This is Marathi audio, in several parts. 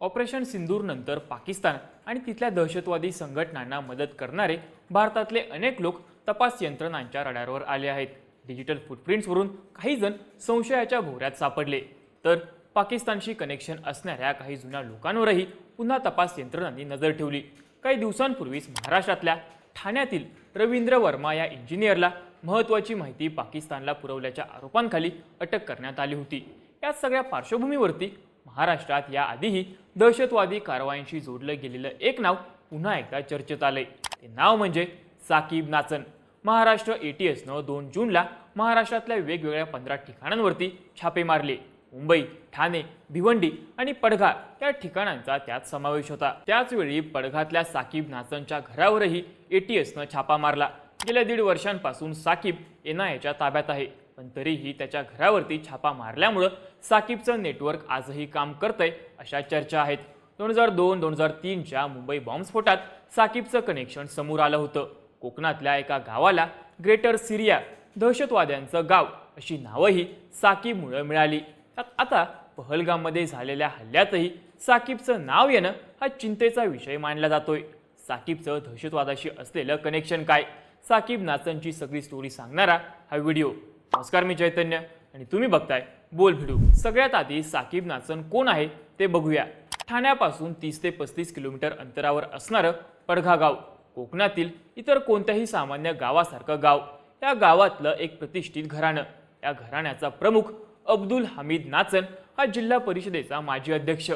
ऑपरेशन सिंदूरनंतर पाकिस्तान आणि तिथल्या दहशतवादी संघटनांना मदत करणारे भारतातले अनेक लोक तपास यंत्रणांच्या रडारवर आले आहेत. डिजिटल फुटप्रिंट्सवरून काही जण संशयाच्या भोवऱ्यात सापडले. तर पाकिस्तानशी कनेक्शन असणाऱ्या काही जुन्या लोकांवरही पुन्हा तपास यंत्रणांनी नजर ठेवली. काही दिवसांपूर्वीच महाराष्ट्रातल्या ठाण्यातील रवींद्र वर्मा या इंजिनियरला महत्त्वाची माहिती पाकिस्तानला पुरवल्याच्या आरोपांखाली अटक करण्यात आली होती. या सगळ्या पार्श्वभूमीवरती महाराष्ट्रात याआधीही दहशतवादी कारवायांशी जोडलं गेलेलं एक नाव पुन्हा एकदा चर्चेत आले ते नाव म्हणजे साकीब नाचन. महाराष्ट्र ए टी एसनं दोन जूनला महाराष्ट्रातल्या वेगवेगळ्या पंधरा ठिकाणांवरती छापे मारले. मुंबई ठाणे भिवंडी आणि पडघा या ठिकाणांचा त्यात समावेश होता. त्याचवेळी पडघातल्या साकीब नाचनच्या घरावरही ए टी एसनं छापा मारला. गेल्या दीड वर्षांपासून साकीब एनआयच्या ताब्यात आहे. पण तरीही त्याच्या घरावरती छापा मारल्यामुळं साकीबचं नेटवर्क आजही काम करतंय अशा चर्चा आहेत. दोन हजार दोन दोन हजार तीनच्या मुंबई बॉम्बस्फोटात साकीबचं कनेक्शन समोर आलं होतं. कोकणातल्या एका गावाला ग्रेटर सिरिया दहशतवाद्यांचं गाव अशी नावंही साकीबमुळं मिळाली. आता पहलगाममध्ये झालेल्या हल्ल्यातही साकीबचं नाव येणं हा चिंतेचा विषय मानला जातोय. साकीबचं दहशतवादाशी असलेलं कनेक्शन काय? साकीब नाचनची सगळी स्टोरी सांगणारा हा व्हिडिओ नमस्कार मी चैतन्य आणि तुम्ही बघताय बोल भिडू. सगळ्यात आधी साकीब नाचन कोण आहे ते बघूया. ठाण्यापासून तीस ते पस्तीस किलोमीटर अंतरावर असणारं पडघा गाव कोकणातील इतर कोणत्याही सामान्य गावासारखं गाव. या गावातलं एक प्रतिष्ठित घराणं. या घराण्याचा प्रमुख अब्दुल हमीद नाचन हा जिल्हा परिषदेचा माजी अध्यक्ष.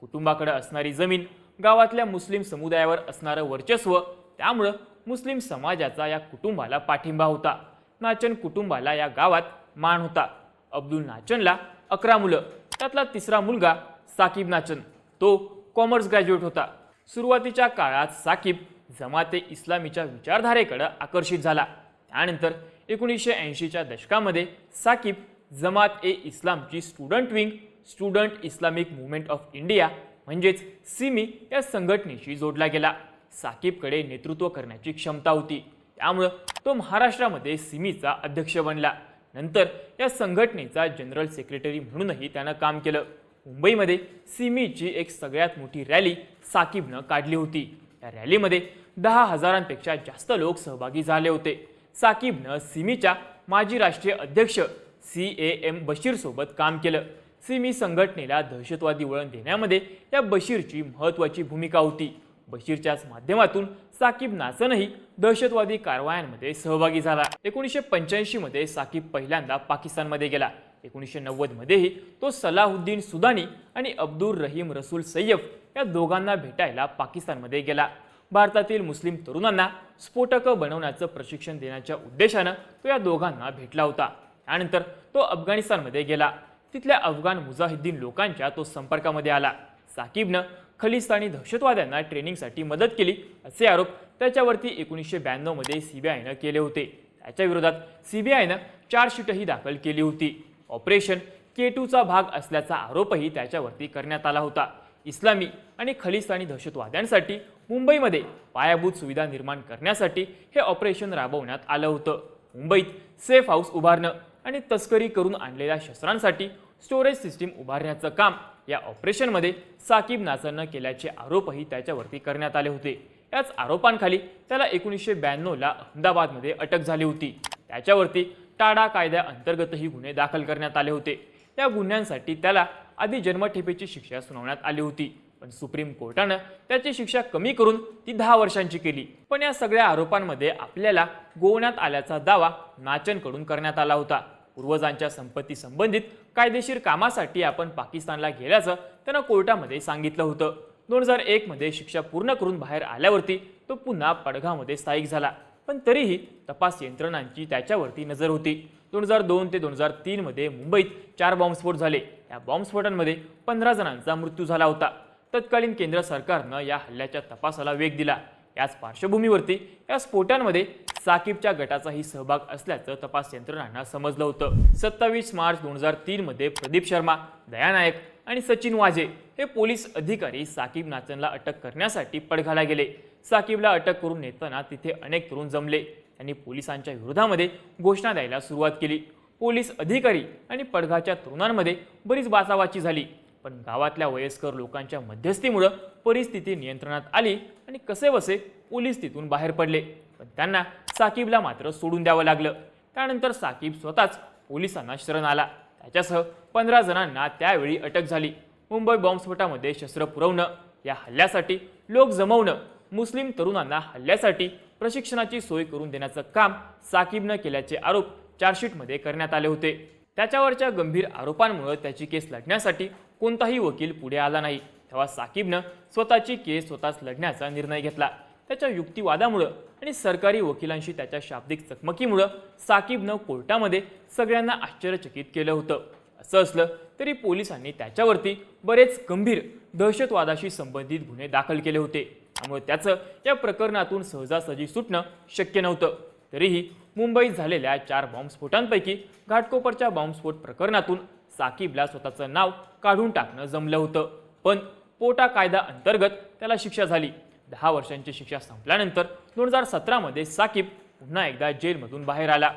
कुटुंबाकडे असणारी जमीन गावातल्या मुस्लिम समुदायावर असणारं वर्चस्व त्यामुळं मुस्लिम समाजाचा या कुटुंबाला पाठिंबा होता. नाचन कुटुंबाला या गावात मान होता. अब्दुल नाचनला अकरा मुलं त्यातला तिसरा मुलगा साकीब नाचन. तो कॉमर्स ग्रॅज्युएट होता. सुरुवातीच्या काळात साकीब जमाते इस्लामीच्या विचारधारेकडे आकर्षित झाला. त्यानंतर एकोणीसशे ऐंशीच्या दशकामध्ये साकीब जमात ए इस्लामची student wing student Islamic movement of India म्हणजेच सिमी या संघटनेशी जोडला गेला. साकीबकडे नेतृत्व करण्याची क्षमता होती. त्यामुळं तो महाराष्ट्रामध्ये सिमीचा अध्यक्ष बनला. नंतर या संघटनेचा जनरल सेक्रेटरी म्हणूनही त्यानं काम केलं. मुंबईमध्ये सिमीची एक सगळ्यात मोठी रॅली साकीबनं काढली होती. या रॅलीमध्ये दहा हजारांपेक्षा जास्त लोक सहभागी झाले होते. साकीबनं सिमीच्या माजी राष्ट्रीय अध्यक्ष सी ए एम बशीरसोबत काम केलं. सिमी संघटनेला दहशतवादी वळण देण्यामध्ये या बशीरची महत्त्वाची भूमिका होती. बशीरच्याच माध्यमातून साकीब नासनही दहशतवादी कारवायांमध्ये सहभागी झाला. एकोणीसशे पंच्याऐंशीमध्ये साकीब पहिल्यांदा पाकिस्तानमध्ये गेला. एकोणीसशे नव्वदमध्येही तो सलाहुद्दीन सुदानी आणि अब्दुल रहीम रसूल सय्यफ या दोघांना भेटायला पाकिस्तानमध्ये गेला. भारतातील मुस्लिम तरुणांना स्फोटकं बनवण्याचं प्रशिक्षण देण्याच्या उद्देशानं तो या दोघांना भेटला होता. त्यानंतर तो अफगाणिस्तानमध्ये गेला. तिथल्या अफगाण मुजाहिद्दीन लोकांच्या तो संपर्कामध्ये आला. साकीबनं खलिस्तानी दहशतवाद्यांना ट्रेनिंगसाठी मदत केली असे आरोप त्याच्यावरती एकोणीसशे ब्याण्णवमध्ये सीबीआयनं केले होते. त्याच्या विरोधात सीबीआयनं चार्जशीटही दाखल केली होती. ऑपरेशन के टूचा भाग असल्याचा आरोपही त्याच्यावरती करण्यात आला होता. इस्लामी आणि खलिस्तानी दहशतवाद्यांसाठी मुंबईमध्ये पायाभूत सुविधा निर्माण करण्यासाठी हे ऑपरेशन राबवण्यात आलं होतं. मुंबईत सेफ हाऊस उभारणं आणि तस्करी करून आणलेल्या शस्त्रांसाठी स्टोरेज सिस्टीम उभारण्याचं काम या ऑपरेशनमध्ये साकीब नाचरनं केल्याचे आरोपही त्याच्यावरती करण्यात आले होते. याच आरोपांखाली त्याला एकोणीसशे ब्याण्णवला अहमदाबादमध्ये अटक झाली होती. त्याच्यावरती टाडा कायद्याअंतर्गतही गुन्हे दाखल करण्यात आले होते. त्या गुन्ह्यांसाठी त्याला आधी जन्मठेपेची शिक्षा सुनावण्यात आली होती. पण सुप्रीम कोर्टानं त्याची शिक्षा कमी करून ती दहा वर्षांची केली. पण या सगळ्या आरोपांमध्ये आपल्याला गोवण्यात आल्याचा दावा नाचनकडून करण्यात आला होता. पूर्वजांच्या संपत्ती संबंधित कायदेशीर कामासाठी आपण पाकिस्तानला गेल्याचं त्यानं कोर्टामध्ये सांगितलं होतं. दोन हजार एकमध्ये शिक्षा पूर्ण करून बाहेर आल्यावरती तो पुन्हा पडघामध्ये स्थायिक झाला. पण तरीही तपास यंत्रणांची त्याच्यावरती नजर होती. दोन हजार दोन ते दोन हजार तीनमध्ये मुंबईत चार बॉम्बस्फोट झाले. या बॉम्बस्फोटांमध्ये पंधरा जणांचा मृत्यू झाला होता. तत्कालीन केंद्र सरकारनं या हल्ल्याच्या तपासाला वेग दिला. याच पार्श्वभूमीवरती या स्फोटांमध्ये साकीबच्या गटाचाही सहभाग असल्याचं तपास यंत्रणांना समजलं होतं. सत्तावीस मार्च दोन हजार तीनमध्ये प्रदीप शर्मा दया नायक आणि सचिन वाजे हे पोलीस अधिकारी साकीब नाचनला अटक करण्यासाठी पडघाला गेले. साकीबला अटक करून नेताना तिथे अनेक तरुण जमले. त्यांनी पोलिसांच्या विरोधामध्ये घोषणा द्यायला सुरुवात केली. पोलीस अधिकारी आणि पडघाच्या तरुणांमध्ये बरीच बाचाबाची झाली. पण गावातल्या वयस्कर लोकांच्या मध्यस्थीमुळं परिस्थिती नियंत्रणात आली आणि कसे वसे पोलीस तिथून बाहेर पडले. पण त्यांना साकीबला मात्र सोडून द्यावं लागलं. त्यानंतर साकीब स्वतःच पोलिसांना शरण आला. त्याच्यासह पंधरा जणांना त्यावेळी अटक झाली. मुंबई बॉम्बस्फोटामध्ये शस्त्र पुरवणं या हल्ल्यासाठी लोक जमवणं मुस्लिम तरुणांना हल्ल्यासाठी प्रशिक्षणाची सोय करून देण्याचं काम साकीबनं केल्याचे आरोप चार्जशीटमध्ये करण्यात आले होते. त्याच्यावरच्या गंभीर आरोपांमुळे त्याची केस लढण्यासाठी कोणताही वकील पुढे आला नाही. तेव्हा साकीबनं स्वतःची केस स्वतःच लढण्याचा निर्णय घेतला. त्याच्या युक्तिवादामुळं आणि सरकारी वकिलांशी त्याच्या शाब्दिक चकमकीमुळं साकीबनं कोर्टामध्ये सगळ्यांना आश्चर्यचकित केलं होतं. असं असलं तरी पोलिसांनी त्याच्यावरती बरेच गंभीर दहशतवादाशी संबंधित गुन्हे दाखल केले होते. त्यामुळे त्याचं या प्रकरणातून सहजासहजी सुटणं शक्य नव्हतं. तरीही मुंबईत झालेल्या चार बॉम्बस्फोटांपैकी घाटकोपरच्या बॉम्बस्फोट प्रकरणातून साकीबला स्वतःचं नाव काढून टाकणं जमलं होतं. पण पोटा कायदा अंतर्गत त्याला शिक्षा झाली. दहा वर्षांची शिक्षा संपल्यानंतर दोन हजार सतरामध्ये साकीब पुन्हा एकदा जेलमधून बाहेर आला.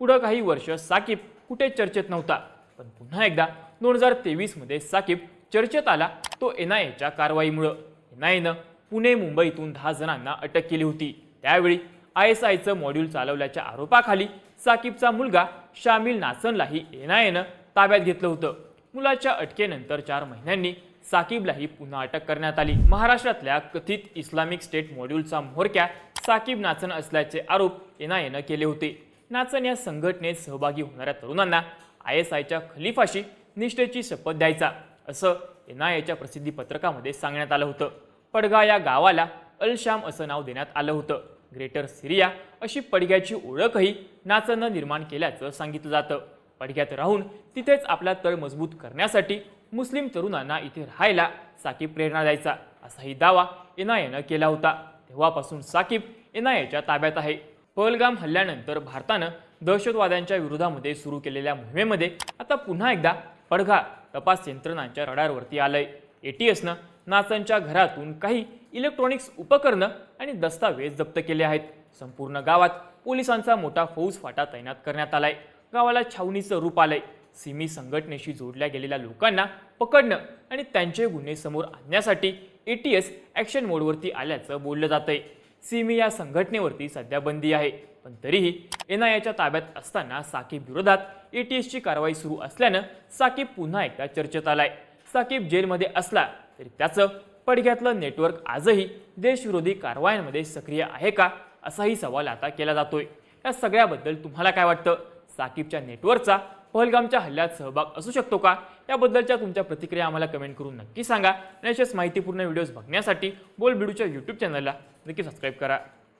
पुढं काही वर्ष साकीब कुठे चर्चेत नव्हता पण पुन्हा एकदा दोन हजार तेवीसमध्ये साकीब चर्चेत आला. तो एन आय एच्या कारवाईमुळं. एन आय एनं पुणे मुंबईतून दहा जणांना अटक केली होती. त्यावेळी आय एस आयचं मॉड्यूल चालवल्याच्या आरोपाखाली साकीबचा मुलगा शामिल नासनलाही एन आय एनं ताब्यात घेतलं होतं. मुलाच्या अटकेनंतर चार महिन्यांनी साकीबलाही पुन्हा अटक करण्यात आली. महाराष्ट्रातल्या कथित इस्लामिक स्टेट मॉड्यूलचा म्होरक्या साकीब नाचन असल्याचे आरोप एन केले होते. नाचन या संघटनेत सहभागी होणाऱ्या तरुणांना आय एस आयच्या खलिफाशी निष्ठेची शपथ द्यायचा असं एनआयएच्या प्रसिद्धी पत्रकामध्ये सांगण्यात आलं होतं. पडगा या गावाला अल शाम असं नाव देण्यात आलं होतं. ग्रेटर सिरिया अशी पडग्याची ओळखही नाचनं निर्माण केल्याचं सांगितलं जातं. पडग्यात राहून तिथेच आपला तळ मजबूत करण्यासाठी मुस्लिम तरुणांना इथे राहायला साकीब प्रेरणा द्यायचा. असाही दावा एनआयएनं केला होता. तेव्हापासून साकीब एन ताब्यात आहे. पहलगाम हल्ल्यानंतर भारतानं दहशतवाद्यांच्या विरोधामध्ये सुरू केलेल्या मोहिमेमध्ये आता पुन्हा एकदा पडघा तपास यंत्रणांच्या रडारवरती आलंय. एटीएसनं नाचनच्या घरातून काही इलेक्ट्रॉनिक्स उपकरणं आणि दस्तावेज जप्त केले आहेत. संपूर्ण गावात पोलिसांचा मोठा फौज फाटा तैनात करण्यात आलाय. गावाला छावणीचं रूप आलंय. सिमी संघटनेशी जोडल्या गेलेल्या लोकांना पकडणं आणि त्यांचे गुन्हे समोर आणण्यासाठी ए टी एस ॲक्शन मोडवरती आल्याचं बोललं जातंय. सिमी या संघटनेवरती सध्या बंदी आहे. पण तरीही एन आय एच्या ताब्यात असताना साकीब विरोधात ए टी एसची कारवाई सुरू असल्यानं साकीब पुन्हा एकदा चर्चेत आलाय. साकीब जेलमध्ये असला तरी त्याचं पडघ्यातलं नेटवर्क आजही देशविरोधी कारवायांमध्ये सक्रिय आहे का असाही सवाल आता केला जातोय. या सगळ्याबद्दल तुम्हाला काय वाटतं? साकीबच्या नेटवर्कचा पहलगामच्या हल्ल्यात सहभाग असू शकतो का? याबद्दलच्या तुमच्या प्रतिक्रिया आम्हाला कमेंट करून नक्की सांगा. आणि अशाच माहितीपूर्ण व्हिडिओज बघण्यासाठी बोल बिडूच्या यूट्यूब चॅनलला नक्की सबस्क्राईब करा.